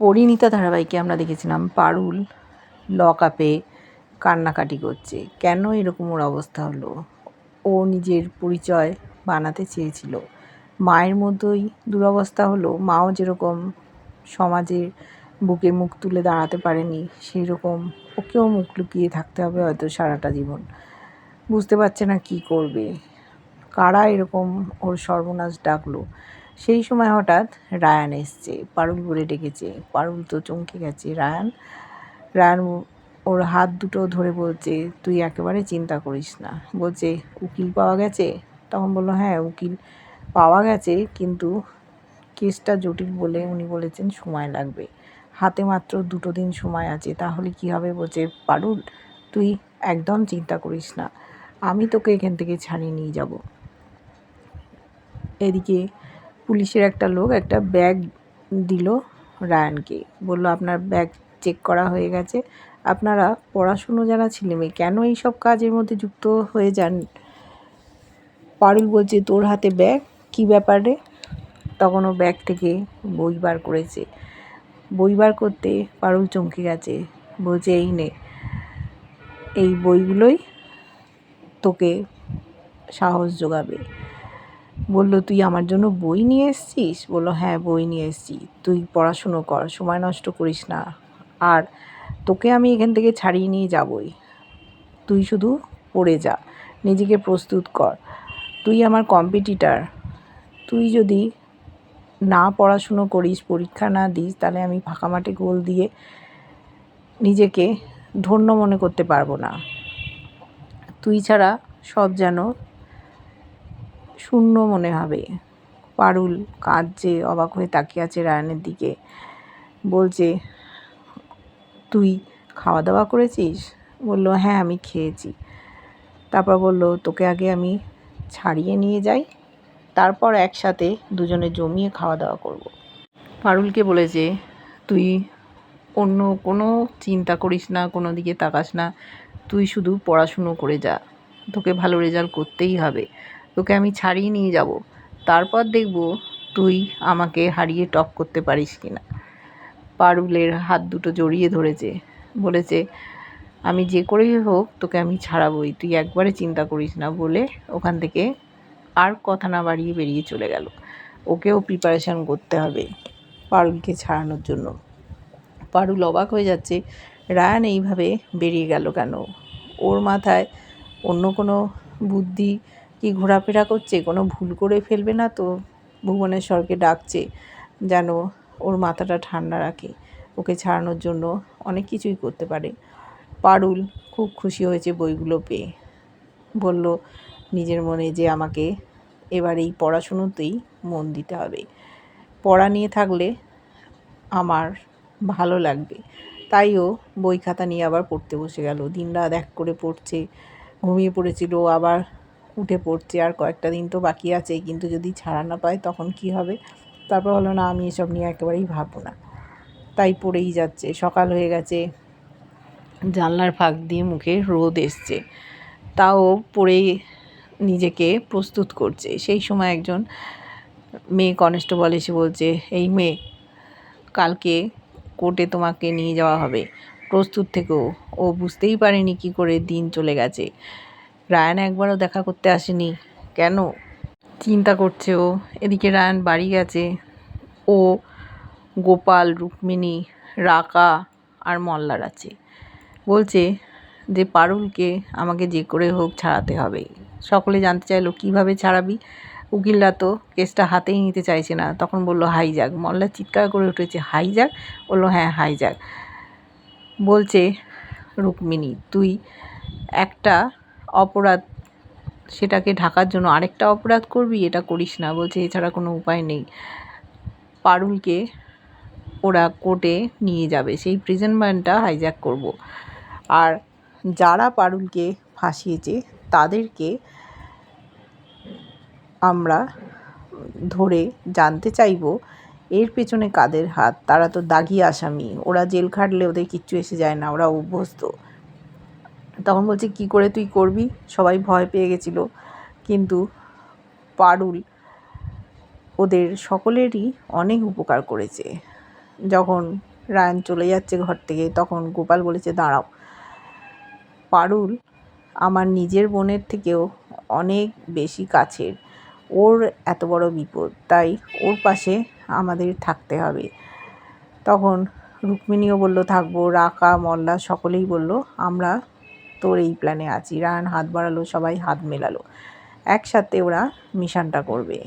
পরিণীতা ধারাবাহিকে আমরা দেখেছিলাম, পারুল লক আপে কান্নাকাটি করছে। কেন এরকম ওর অবস্থা হলো? ও নিজের পরিচয় বানাতে চেয়েছিল। মায়ের মতোই দুরবস্থা হলো, মাও যেরকম সমাজের বুকে মুখ তুলে দাঁড়াতে পারেনি সেই রকম ওকেও মুখ লুকিয়ে থাকতে হবে হয়তো সারাটা জীবন। বুঝতে পারছে না কি করবে। কারা এরকম ওর সর্বনাশ ডাকলো? সেই সময় হঠাৎ রায়ান এসছে। পারুল বলে ডেকেছে। পারুল তো চমকে গেছে। রায়ান রায়ান ওর হাত দুটো ধরে বলছে, তুই একেবারে চিন্তা করিস না। বলছে, উকিল পাওয়া গেছে? তখন বলল হ্যাঁ উকিল পাওয়া গেছে, কিন্তু কেসটা জটিল বলে উনি বলেছেন সময় লাগবে। হাতে মাত্র দুটো দিন সময় আছে, তাহলে কি হবে? বলছে, পারুল, তুই একদম চিন্তা করিস না। আমি তোকে এখান থেকে ছাড়িয়ে নিয়ে যাব। এদিকে পুলিশের একটা লোক একটা ব্যাগ দিল রায়ানকে। বলল, আপনার ব্যাগ চেক করা হয়ে গেছে। আপনারা পড়াশুনো যারা ছেলে মেয়ে কেন এইসব কাজের মধ্যে যুক্ত হয়ে যান? পারুল বলছে, তোর হাতে ব্যাগ? কী ব্যাপারে তখন ও ব্যাগ থেকে বই বার করেছে। বই বার করতে পারুল চমকে গেছে। বলছে, এই নে, এই বইগুলোই তোকে সাহস যোগাবে। বলল, তুই আমার জন্য বই নিয়ে এসছিস? বলল হ্যাঁ বই নিয়ে এসছি। তুই পড়াশুনো কর, সময় নষ্ট করিস না। আর তোকে আমি এখান থেকে ছাড়িয়ে নিয়ে যাবই। তুই শুধু পড়ে যা, নিজেকে প্রস্তুত কর। তুই আমার কম্পিটিটার তুই যদি না পড়াশুনো করিস, পরীক্ষা না দিস, তাহলে আমি ফাঁকা মাঠে গোল দিয়ে নিজেকে ধন্য মনে করতে পারব না। তুই ছাড়া সব যেন শূন্য মনে হবে। পারুল কাঁদছে, অবাক হয়ে তাকিয়ে আছে রায়ানের দিকে। বলছে, তুই খাওয়া দাওয়া করেছিস? বলল হ্যাঁ আমি খেয়েছি। তারপর বলল, তোকে আগে আমি ছাড়িয়ে নিয়ে যাই, তারপর একসাথে দুজনে জমিয়ে খাওয়া দাওয়া করব। পারুলকে বলেছে তুই অন্য কোনো চিন্তা করিস না, কোনো দিকে তাকাস না। তুই শুধু পড়াশুনো করে যা। তোকে ভালো রেজাল্ট করতেই হবে। তোকে আমি ছাড়িয়ে নিয়ে যাব। তারপর দেখব তুই আমাকে হারিয়ে টপ করতে পারিস কি না পারুলের হাত দুটো জড়িয়ে ধরেছে। বলেছে, আমি যে করেই হোক তোকে আমি ছাড়াবই, তুই একবারে চিন্তা করিস না। বলে ওখান থেকে আর কথা না বাড়িয়ে বেরিয়ে চলে গেল। ওকেও প্রিপারেশান করতে হবে পারুলকে ছাড়ানোর জন্য। পারুল অবাক হয়ে যাচ্ছে, রায়ান এইভাবে বেরিয়ে গেল কেন? ওর মাথায় অন্য কোনো বুদ্ধি কি ঘোরাফেরা করছে? কোনো ভুল করে ফেলবে না তো? ভুবনেশ্বরকে ডাকছে যেন ওর মাথাটা ঠান্ডা রাখে। ওকে ছাড়ানোর জন্য অনেক কিছুই করতে পারে। পারুল খুব খুশি হয়েছে বইগুলো পেয়ে। বলল, নিজের মনে যে আমাকে এবার এই পড়াশুনোতেই মন দিতে হবে। পড়া নিয়ে থাকলে আমার ভালো লাগবে। তাই ও বই খাতা নিয়ে আবার পড়তে বসে গেল। দিন রাত এক করে পড়ছে, ঘুমিয়ে পড়েছিল, আবার উঠে পড়ছে আর কয়েকটা দিন তো বাকি আছে কিন্তু যদি ছাড়া না পায় তখন কি হবে? তারপর হলো না, আমি এসব নিয়ে একেবারেই ভাববো না। তাই পড়েই যাচ্ছে। সকাল হয়ে গেছে। জানলার ফাঁক দিয়ে মুখে রোদ এসছে। তাও পড়ে নিজেকে প্রস্তুত করছে। সেই সময় একজন মেয়ে কনস্টেবল এসে বলছে, এই মেয়ে, কালকে কোর্টে তোমাকে নিয়ে যাওয়া হবে। প্রস্তুত থেকেও ও বুঝতেই পারেনি কি করে দিন চলে গেছে। রায়ান একবারও দেখা করতে আসেনি। কেন? চিন্তা করছে ও। এদিকে রায়ান বাড়ি গেছে। ও, গোপাল, রুক্মিণী, রাকা আর মল্লার আছে। বলছে যে, পারুলকে আমাকে যে করে হোক ছাড়াতে হবে। সকলে জানতে চাইলো, কীভাবে ছাড়াবি? উকিলরা তো কেসটা হাতেই নিতে চাইছে না। তখন বলল হাইজাক মল্লা চিৎকার করে উঠেছে হাই হাইজাক বলল হ্যাঁ হাই হাইজাক বলছে, রুক্মিণী, তুই একটা অপরাধ, সেটাকে ঢাকার জন্য আরেকটা অপরাধ করবি, এটা করিস না। বলছে, এছাড়া কোনো উপায় নেই। পারুলকে ওরা কোর্টে নিয়ে যাবে। সেই প্রিজন ভ্যানটা হাইজ্যাক করব। আর যারা পারুলকে ফাঁসিয়েছে, তাদেরকে আমরা ধরে জানতে চাইব, এর পেছনে কাদের হাত? তারা তো দাগি আসামি। ওরা জেল খাটলে ওদের কিচ্ছু এসে যায় না, ওরা অভ্যস্ত। তখন বলছে, কি করে তুই করবি? সবাই ভয় পেয়ে গেছিল। কিন্তু পারুল ওদের সকলেরই অনেক উপকার করেছে। যখন রায়ন চলে যাচ্ছে ঘর থেকে, তখন গোপাল বলেছে, দাঁড়াও, পারুল আমার নিজের বোনের থেকেও অনেক বেশি কাছের। ওর এত বড় বিপদ, তাই ওর পাশে আমাদের থাকতে হবে। তখন রুক্মিণীও বলল, থাকব। রাকা, মল্লা সকলেই বলল, আমরা তোর এই প্ল্যানে আছি। রায়ন হাত বাড়ালো, সবাই হাত মেলালো। একসাথে ওরা মিশনটা করবে।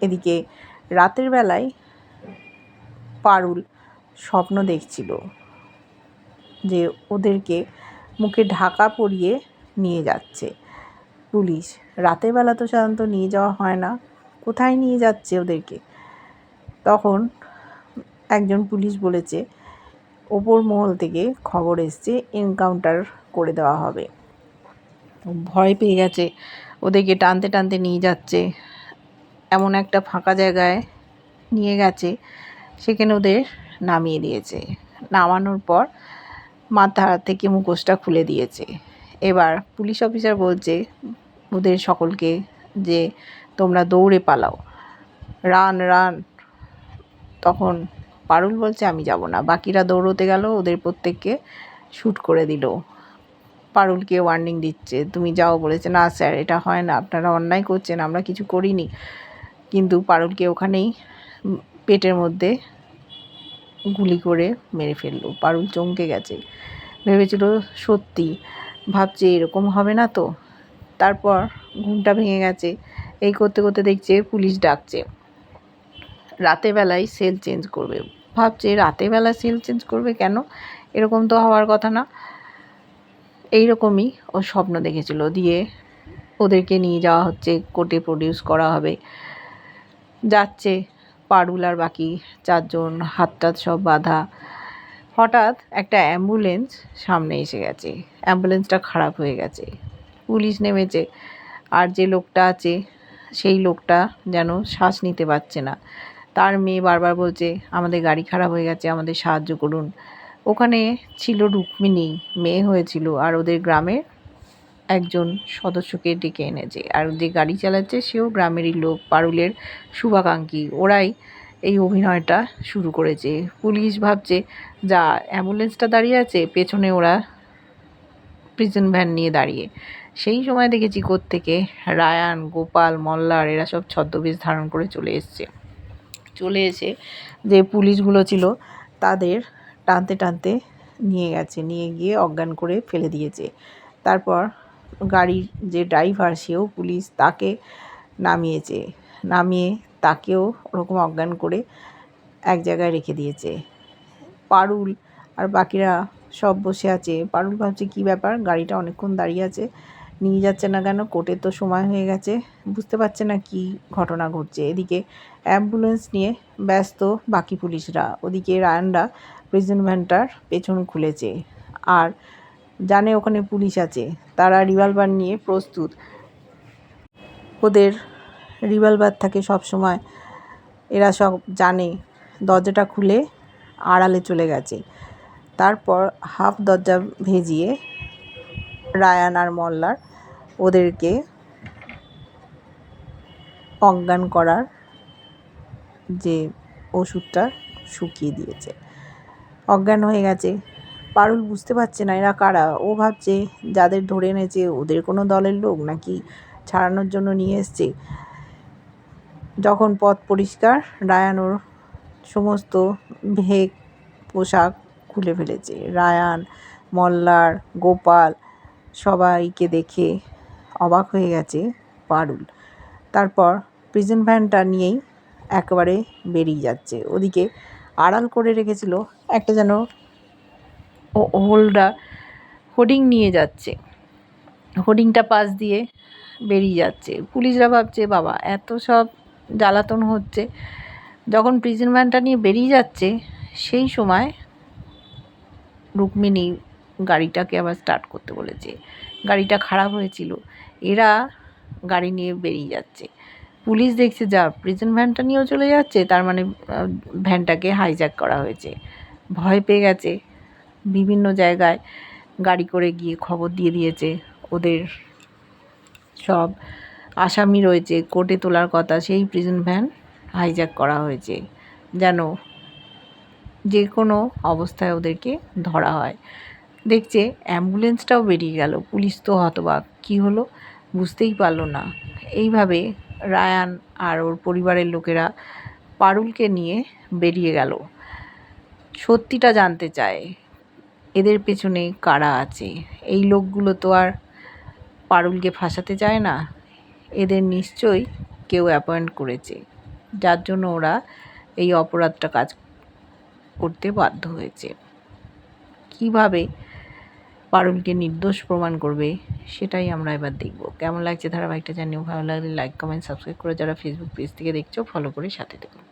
এদিকে রাতের বেলায় পারুল স্বপ্ন দেখছিল যে ওদেরকে মুখে ঢাকা পরিয়ে নিয়ে যাচ্ছে। পুলিশ, রাতের বেলা তো সাধারণত নিয়ে যাওয়া হয় না। কোথায় নিয়ে যাচ্ছে ওদেরকে? তখন একজন পুলিশ বলেছে, ওপর মহল থেকে খবর এসছে এনকাউন্টার করে দেওয়া হবে। ভয় পেয়ে গেছে। ওদেরকে টানতে টানতে নিয়ে যাচ্ছে। এমন একটা ফাঁকা জায়গায় নিয়ে গেছে, সেখানে ওদের নামিয়ে দিয়েছে। নামানোর পর মাথা থেকে মুখোশটা খুলে দিয়েছে। এবার পুলিশ অফিসার বলছে, ওদের সকলকে যে তোমরা দৌড়ে পালাও, রান রান। তখন পারুল বলছে, আমি যাব না। বাকিরা দৌড়তে গেল, ওদের প্রত্যেককে শ্যুট করে দিল। পারুলকে ওয়ার্নিং দিচ্ছে। তুমি যাও বলেছে, না স্যার, এটা হয় না, আপনারা অন্যায় করছেন, আমরা কিছু করিনি। কিন্তু পারুলকে ওখানেই পেটের মধ্যে গুলি করে মেরে ফেলল। পারুল চমকে গেছে। ভেবেছিল, সত্যি, ভাবছে এরকম হবে না তো? তারপর ঘুমটা ভেঙে গেছে। এই করতে করতে দেখছে, পুলিশ ডাকছে। রাতেবেলায় সেল চেঞ্জ করবে। ভাবছে রাতেবেলা সেল চেঞ্জ করবে কেন? এরকম তো হওয়ার কথা না। এইরকমই ও স্বপ্ন দেখেছিল দিয়ে ওদেরকে নিয়ে যাওয়া হচ্ছে, কোর্টে প্রডিউস করা হবে। যাচ্ছে পারুল আর বাকি চারজন হাত টাত সব বাঁধা। হঠাৎ একটা অ্যাম্বুলেন্স সামনে এসে গেছে। অ্যাম্বুলেন্সটা খারাপ হয়ে গেছে। পুলিশ নেমেছে আর যে লোকটা আছে, সেই লোকটা যেন শ্বাস নিতে পারছে না। তার মেয়ে বারবার বলছে, আমাদের গাড়ি খারাপ হয়ে গেছে, আমাদের সাহায্য করুন। ওখানে ছিল রুক্মিণী, মেয়ে হয়েছিল আর ওদের গ্রামের একজন সদস্যকে ডেকে এনেছে। আর যে গাড়ি চালাচ্ছে সেও গ্রামেরই লোক, পারুলের শুভাকাঙ্ক্ষী। ওরাই এই অভিনয়টা শুরু করেছে। পুলিশ ভাবছে, যা, অ্যাম্বুলেন্সটা দাঁড়িয়ে আছে, পেছনে ওরা প্রিজন ভ্যান নিয়ে দাঁড়িয়ে। সেই সময় দেখেছি থেকে রায়ান, গোপাল, মল্লার, এরা সব ছদ্মবেশ ধারণ করে চলে এসছে। চলে এসে যে পুলিশগুলো ছিল, তাদের টানতে টানতে নিয়ে গেছে, নিয়ে গিয়ে অজ্ঞান করে ফেলে দিয়েছে। তারপর গাড়ির যে ড্রাইভার, সেও পুলিশ তাকে নামিয়েছে। নামিয়ে তাকেও ওরকম অজ্ঞান করে এক জায়গায় রেখে দিয়েছে। পারুল আর বাকিরা সব বসে আছে। পারুল ভাবছে, কী ব্যাপার? গাড়িটা অনেকক্ষণ দাঁড়িয়ে আছে। নিয়ে যাচ্ছে না কেন? কোর্টের তো সময় হয়ে গেছে। বুঝতে পারছে না কি ঘটনা ঘটছে। এদিকে অ্যাম্বুলেন্স নিয়ে ব্যস্ত বাকি পুলিশরা। ওদিকে রায়নরা প্রিজন ভ্যানটার পেছন খুলেছে। আর জানে ওখানে পুলিশ আছে। তারা রিভলভার নিয়ে প্রস্তুত। ওদের রিভলভার থাকে সব সময় এরা সব জানে। দরজাটা খুলে আড়ালে চলে গেছে। তারপর হাফ দরজা ভেজিয়ে রায়ান আর মল্লার ওদেরকে অজ্ঞান করার যে ওষুধটা শুকিয়ে দিয়েছে। অজ্ঞান হয়ে গেছে। পারুল বুঝতে পারছে না, এরা কারা? ও ভাবছে যাদের ধরে এনেছে, ওদের কোনো দলের লোক নাকি ছাড়ানোর জন্য নিয়ে এসছে। যখন পথ পরিষ্কার, রায়ান ওর সমস্ত ভেক পোশাক খুলে ফেলেছে। রায়ান, মল্লার, গোপাল সবাইকে দেখে অবাক হয়ে গেছে পারুল। তারপর প্রিজন ভ্যানটা নিয়েই একেবারে বেরিয়ে যাচ্ছে। ওদিকে আড়াল করে রেখেছিল একটা যেন হোল্ডার হোর্ডিং নিয়ে যাচ্ছে। হোর্ডিংটা পাশ দিয়ে বেরিয়ে যাচ্ছে। পুলিশরা ভাবছে, বাবা, এত সব জ্বালাতন হচ্ছে। যখন প্রিজন ভ্যানটা নিয়ে বেরিয়ে যাচ্ছে, সেই সময় রুক্মিণী গাড়িটাকে আবার স্টার্ট করতে বলেছে। গাড়িটা খারাপ হয়েছিল। এরা গাড়ি নিয়ে বেরিয়ে যাচ্ছে। পুলিশ দেখছে, যা প্রিজন ভ্যানটা নিয়েও চলে যাচ্ছে। তার মানে ভ্যানটাকে হাইজ্যাক করা হয়েছে। ভয় পেয়ে গেছে। বিভিন্ন জায়গায় গাড়ি করে গিয়ে খবর দিয়ে দিয়েছে ওদের সব। আসামি রয়েছে, কোর্টে তোলার কথা, সেই প্রিজন ভ্যান হাইজ্যাক করা হয়েছে, যেন যে কোনো অবস্থায় ওদেরকে ধরা হয়। দেখছে অ্যাম্বুলেন্সটাও বেরিয়ে গেল, পুলিশ তো হতবাক, কী হলো বুঝতেই পারল না। এইভাবে রায়ান আর ওর পরিবারের লোকেরা পারুলকে নিয়ে বেরিয়ে গেল। সত্যিটা জানতে চায়, এদের পেছনে কারা আছে? এই লোকগুলো তো আর পারুলকে ফাঁসাতে চায় না। এদের নিশ্চয়ই কেউ অ্যাপয়েন্ট করেছে। যার জন্য ওরা এই অপরাধটা কাজ করতে বাধ্য হয়েছে। কীভাবে পারুলকে নির্দোষ প্রমাণ করবে, সেটাই আমরা এবার দেখব। কেমন লাগছে ধারাবাহিকটা জানিও। ভালো লাগলে লাইক কমেন্ট সাবস্ক্রাইব করে যারা ফেসবুক পেজ থেকে দেখছ ফলো করে সাথে দেখো